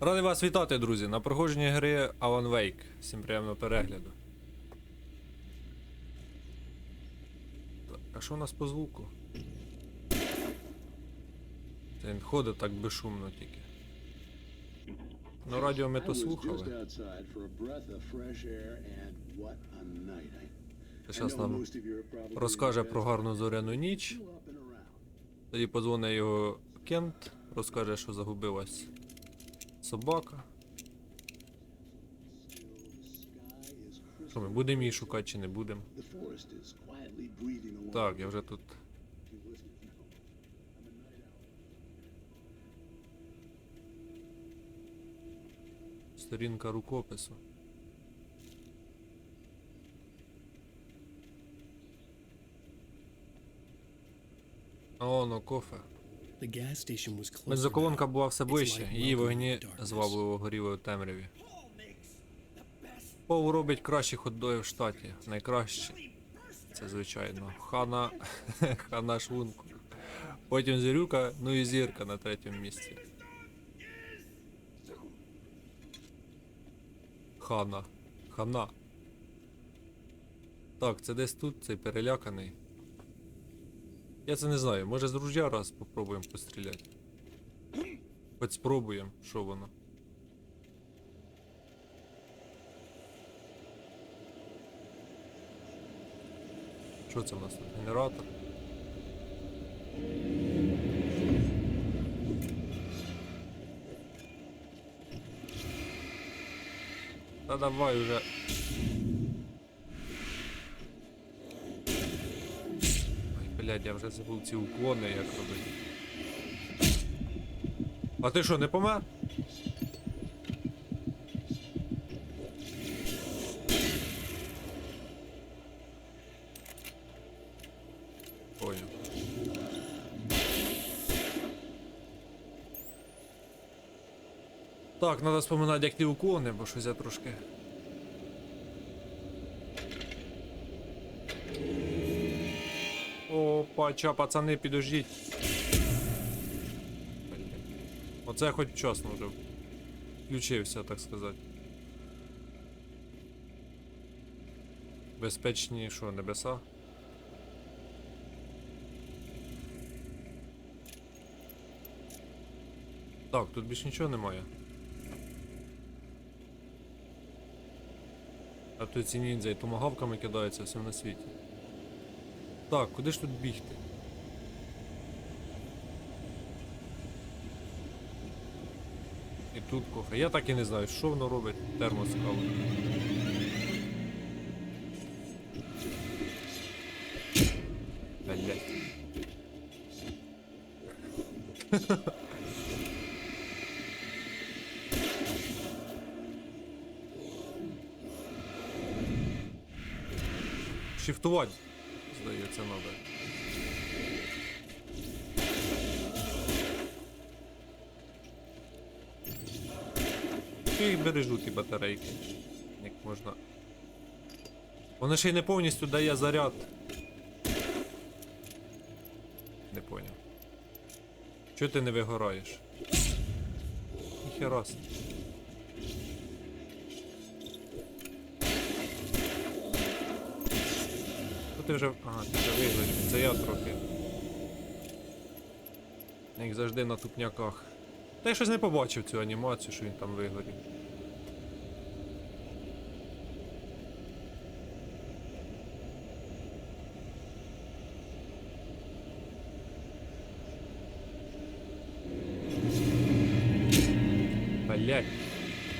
Радий вас вітати, друзі, на проходженні гри Alan Wake. Всім приємного перегляду. Так, а що у нас по звуку? Це він ходить так безшумно тільки. Ну, радіо ми то слухали. Зараз нам розкаже про гарну зоряну ніч. Тоді подзвонить його Кент, розкаже, що загубилась собака. Що ми будемо її шукати чи не будемо? Так, я вже тут. Сторінка рукопису. А воно кофе. Бензоколонка була все ближче, її вогні звабливо горіли у темряві. Пол робить кращих хот-догів в штаті. Найкращі. Це звичайно. Хана. Хана шлунку. Потім зірюка, ну і зірка на третьому місці. Хана. Хана. Так, це десь тут, цей переляканий. Я це не знаю, може з ружя раз попробуємо постріляти. Хоч спробуємо, що воно. Що це в нас тут? Генератор? Та давай уже. Блядь, я вже забув ці уклони як робити. А ти що, не помер? Так, треба вспоминати, як ті уклони, бо щось я трошки. Опа, ча, пацани, підождіть. Оце хоч вчасно вже включився, так сказати. Безпечні що, небеса? Так, тут більш нічого немає. А тут ці ніндзя і томагавками кидаються всім на світі. Так, куди ж тут бігти? І тут кофе. Я так і не знаю, що воно робить термос кави. Шифтувати, здається, надо. Їх бережу ті батарейки. Як можна. Воно ще й не повністю дає заряд. Не поняв. Чого ти не вигораєш? Ніхера. собі. Ти вже. Ага, ти вже вигорів. Це я трохи. Як завжди на тупняках. Та я щось не побачив цю анімацію, що він там вигорів. Блять.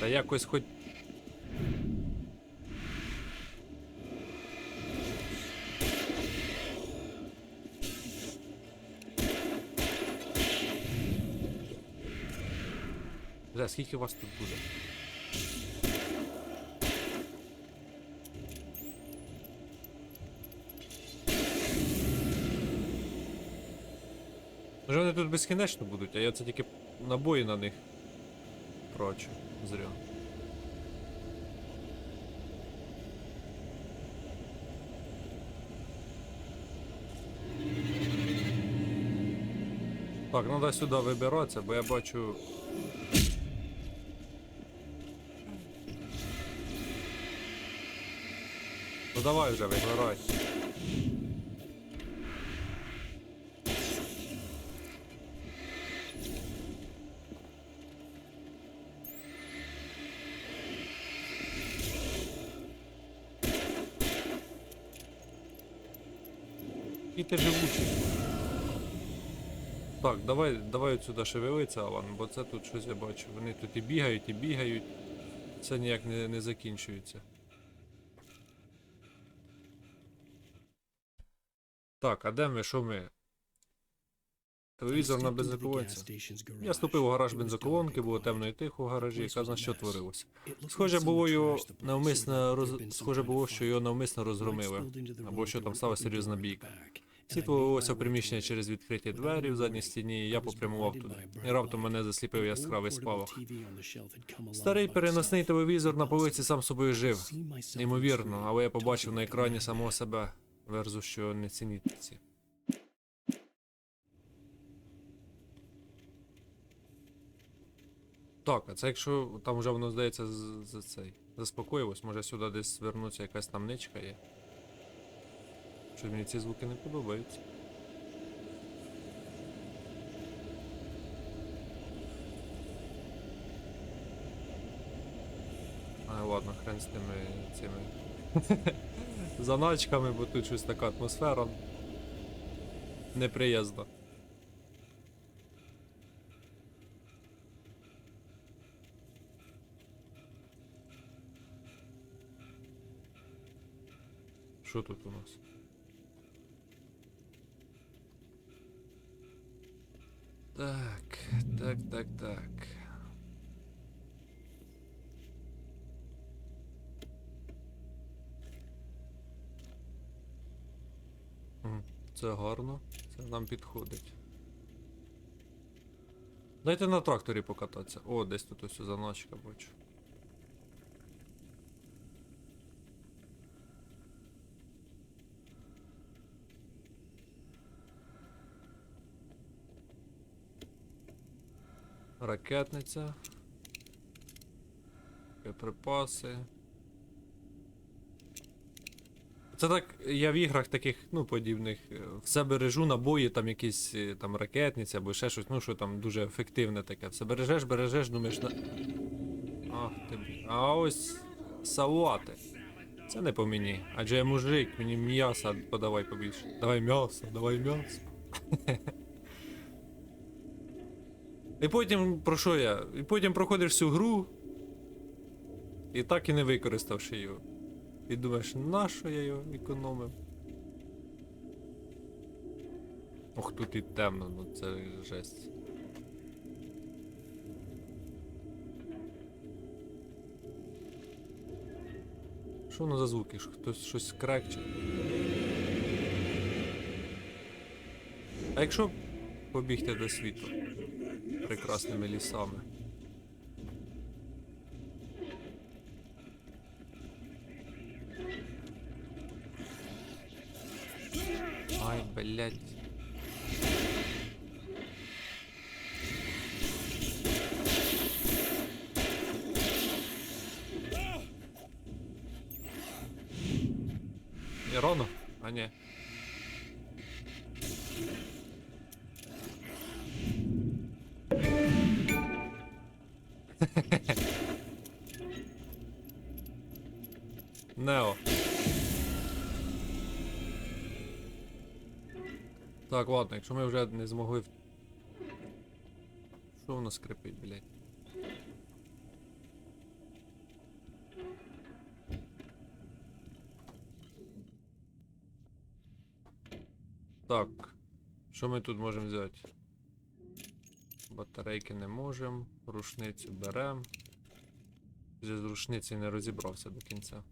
Та якось хоч. Бля, скільки вас тут буде? Може вони тут безкінечно будуть, а я це тільки набої на них трачу. Зря. Так, треба сюди вибиратися, бо я бачу давай вже вигорай. І ти живучий. Так, давай, давай отсюди шевелиться, Алан, бо це тут щось я бачу. Вони тут і бігають, і бігають. Це ніяк не, не закінчується. Так, а де ми? Що ми? Телевізор на бензоколонці. Я ступив у гараж бензоколонки, було темно і тихо у гаражі, яка на що творилося. Схоже було його навмисно роз... схоже було, що його навмисно розгромили. Або що там стала серйозна бійка. Світло лилося в приміщення через відкриті двері в задній стіні, і я попрямував туди. І раптом мене засліпив яскравий спалах. Старий переносний телевізор на полиці сам собою жив. Неймовірно, але я побачив на екрані самого себе. Верзу, що не цініть ці. Так, а це якщо там вже воно здається за цей. Заспокоїлось, може сюди десь звернуться якась там ничка є. Що мені ці звуки не подобаються. А, ладно, хрен з тими цими заначками, бо тут щось така атмосфера неприязна. Що тут у нас? Так, так, так, так. Це гарно, це нам підходить. Дайте на тракторі покататися. О, десь тут ось заначка бачу. Ракетниця. Припаси. Це так, я в іграх таких, ну, подібних, е, все бережу набої, там якісь е, там ракетниці або ще щось, ну що там дуже ефективне таке. Все бережеш, бережеш, думаєш на. Ах ти. А ось салати. Це не по мені. Адже я мужик, мені м'яса подавай побільше. Давай м'ясо, давай м'ясо. І потім про що я? І потім проходиш всю гру. І так і не використавши його. І думаєш, на що я його економив? Ох, тут і темно, ну це жесть. Що воно за звуки? Хтось щось крекче? А якщо побігти до світу прекрасними лісами? Ай, блядь. Рано? А не. Так, ладно, якщо ми вже не змогли. Що воно скрипить, блядь? Так. Що ми тут можемо взяти? Батарейки не можемо. Рушницю беремо. З рушниці не розібрався до кінця.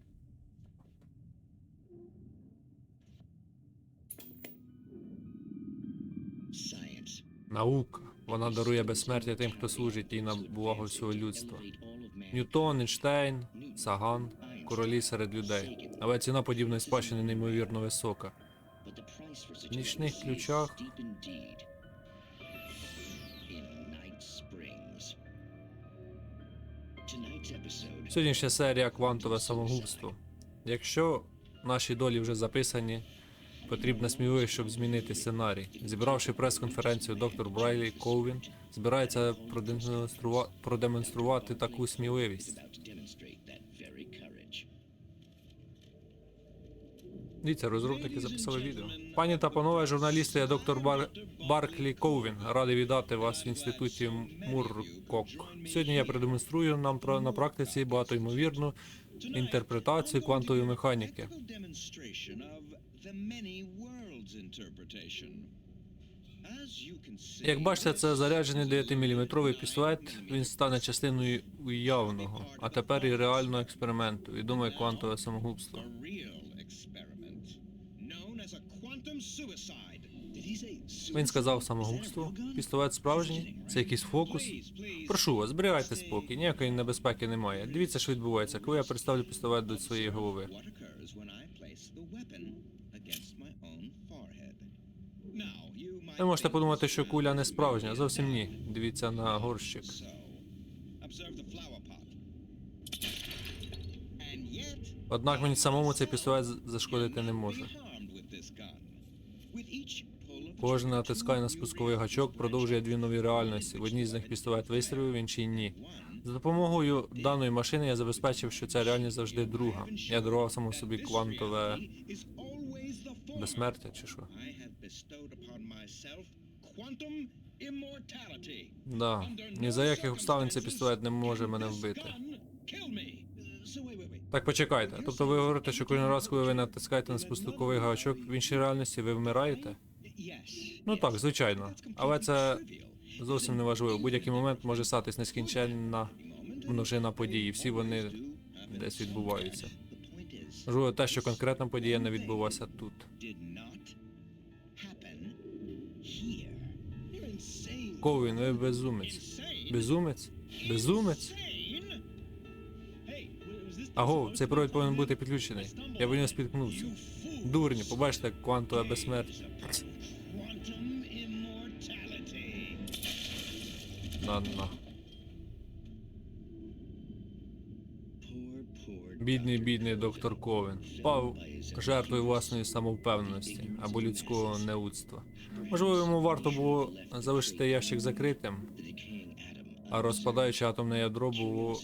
Наука. Вона дарує безсмертя тим, хто служить їй на благо всього людства. Ньютон, Ейнштейн, Саган, королі серед людей. Але ціна подібної спадщини неймовірно висока. В нічних ключах Сьогоднішня серія квантове самогубство. Якщо наші долі вже записані. Потрібна сміливість, щоб змінити сценарій. Зібравши прес-конференцію, доктор Брайлі Ковін збирається продемонструва- продемонструвати таку сміливість. Дивіться, розробники записали відео. Пані та панове журналісти, я доктор Бар... Барклі Ковін. Радий вітати вас в інституті Муркок. Сьогодні я продемонструю нам на практиці багатоймовірну інтерпретацію квантової механіки. Як бачите, це заряджений 9-мм пістолет. Він стане частиною уявного, а тепер і реального експерименту. Відоме квантове самогубство. Він сказав самогубство. Пістолет справжній? Це якийсь фокус? Прошу вас, зберігайте спокій, ніякої небезпеки немає. Дивіться, що відбувається, коли я приставлю пістолет до своєї голови. Ви можете подумати, що куля не справжня, зовсім ні. Дивіться на горщик. Однак мені самому цей пістолет зашкодити не може. Кожен натискає на спусковий гачок, продовжує дві нові реальності. В одній з них пістолет вистрілив, в іншій ні. За допомогою даної машини я забезпечив, що ця реальність завжди друга. Я дарував самому собі квантове безсмертя, чи що? Да. Ні за яких обставин цей пістолет не може мене вбити. Так почекайте. Тобто ви говорите, що кожен раз, коли ви натискаєте на спусковий гачок в іншій реальності, ви вмираєте? Yes. Ну так, звичайно. Але це зовсім не важливо. Будь-який момент може статись нескінченна множина подій, всі вони десь відбуваються. Важливо те, що конкретна подія не відбулася тут. Ковін, ви безумець. Безумець? Безумець? Аго, цей провід повинен бути підключений. Я в нього спіткнувся. Дурні, побачите квантове безсмертя. На на. Бідний, бідний доктор Ковен. Пав жертвою власної самовпевненості або людського неудства. Можливо, йому варто було залишити ящик закритим, а розпадаючи атомне ядро було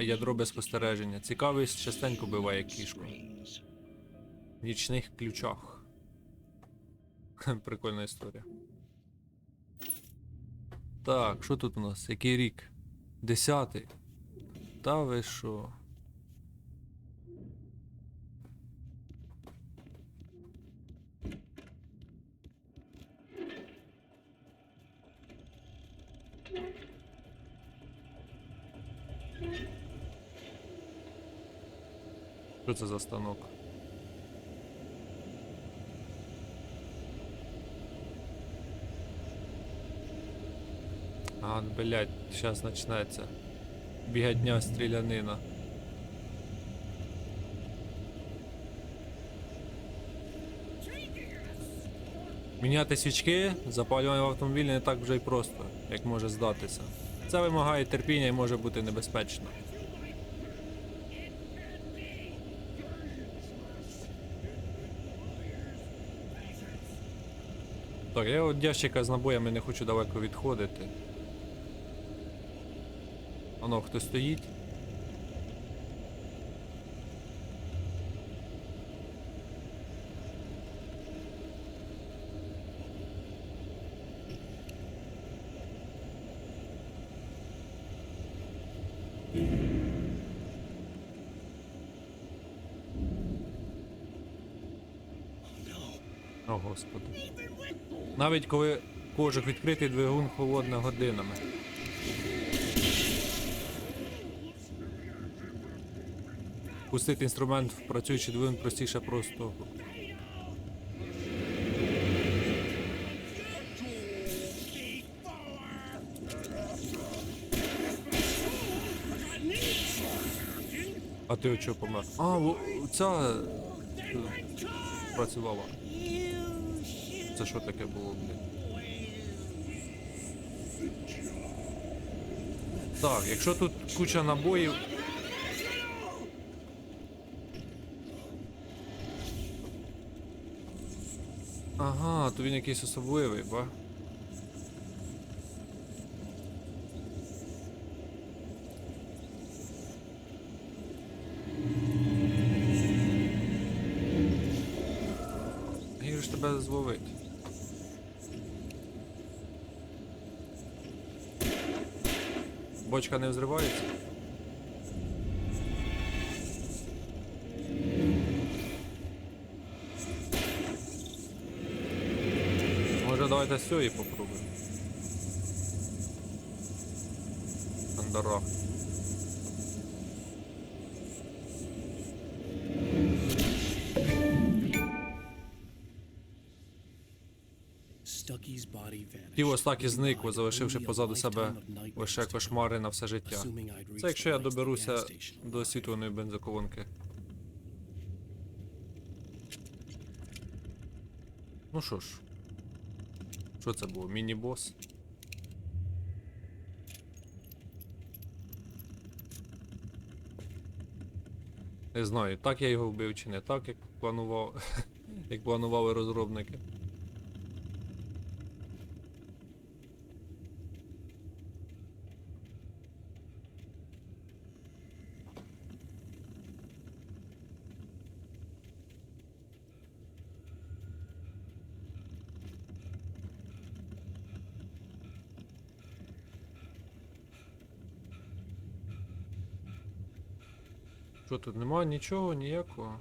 ядро без спостереження. Цікавість частенько биває кішку. Rings. В нічних ключах. Прикольна історія. Так, що тут у нас? Який рік? Десятий. Та ви що? Що це за станок? А, блядь, сейчас начнется. Бігадня стрілянина. Міняти свічки, запалювання в автомобілі не так вже й просто, як може здатися. Це вимагає терпіння і може бути небезпечно. Так, я от ящика з набоями не хочу далеко відходити. Оно хтось стоїть. О, господи. Навіть коли кожух відкритий двигун холодна годинами. Пустити інструмент в працюючий двигун простіше простого. А ти чого помер? А, ця е, працювала. Це що таке було, блін? Так, якщо тут куча набоїв. Ага, то він якийсь особливий, ба? Як ж тебе зловить? Бочка не взривається? Давайте з цієї попробуємо. Андара. Stucky's body. Тіло Стакі зникло, залишивши позаду себе лише кошмари на все життя. Це якщо я доберуся до освітленої бензоколонки. Ну що ж. Що це було? Міні-бос? Не знаю, так я його вбив чи не так, як планував, як планували розробники. Що тут немає нічого, ніякого.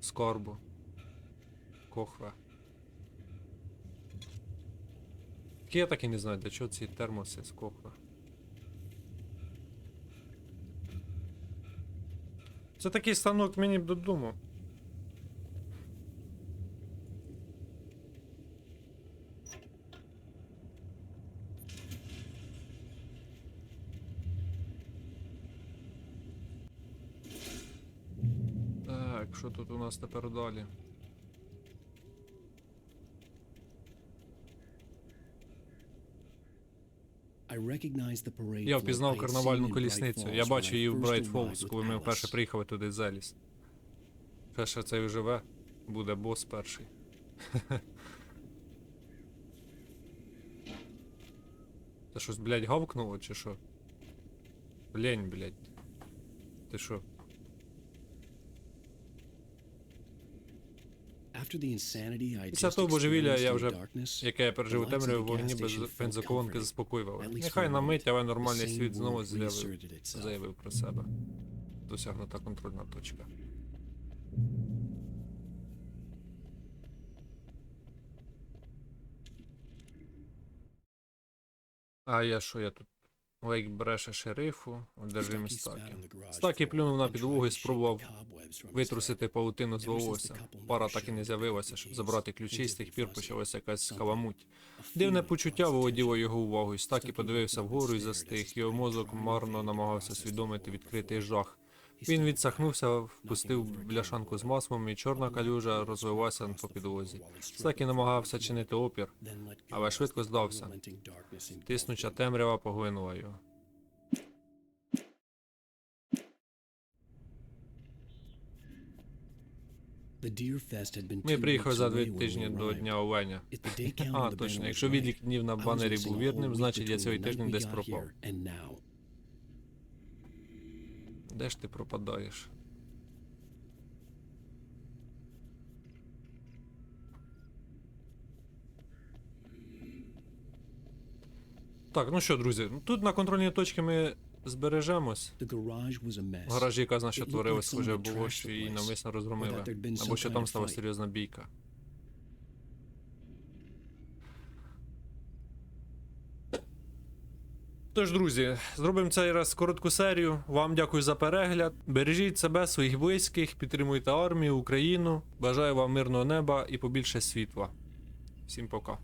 Скарбу. Кохве. Я так і не знаю, для чого ці термоси з кохве. Це такий станок мені б додому. Так, що тут у нас тепер далі? Я впізнав карнавальну колісницю. Я I її в Брайт Фолкс, коли ми вперше приїхали туди з Еліс. Ще ще цей живе. Буде бос перший. Це щось, блядь, гавкнуло чи що? Лень, блядь. Ти що? Після того божевілля я вже, яке я пережив у темряві вогні без бензоколонки comforting. заспокоювали. Нехай на мить, але нормальний світ знову з'явив, заявив про себе. Досягнута контрольна точка. А я що, я тут? Лейк бреше шерифу, одержимі містаки. стаки. плюнув на підлогу і спробував витрусити паутину з волосся. Пара так і не з'явилася, щоб забрати ключі, і з тих пір почалася якась скаламуть. каламуть. Дивне почуття володіло його увагою. Стакі подивився вгору і застиг. Його мозок марно намагався свідомити відкритий жах. Він відсахнувся, впустив бляшанку з маслом, і чорна калюжа розвивалася по підлозі. Стакі намагався чинити опір, але швидко здався. Тиснуча темрява поглинула його. Ми приїхали за дві тижні до. Дня Оленя. А, точно, якщо відлік днів на банері був вірним, значить я цілий тиждень десь пропав. Де ж ти пропадаєш? Так, ну що, друзі, тут на контрольній точці ми збережемось. В гаражі яка looked творилось, someone було, що її навмисно розгромили. Або що там стала серйозна бійка. Тож, друзі, зробимо цей раз коротку серію. Вам дякую за перегляд. Бережіть себе, своїх близьких, підтримуйте армію, Україну. Бажаю вам мирного неба і побільше світла. Всім пока.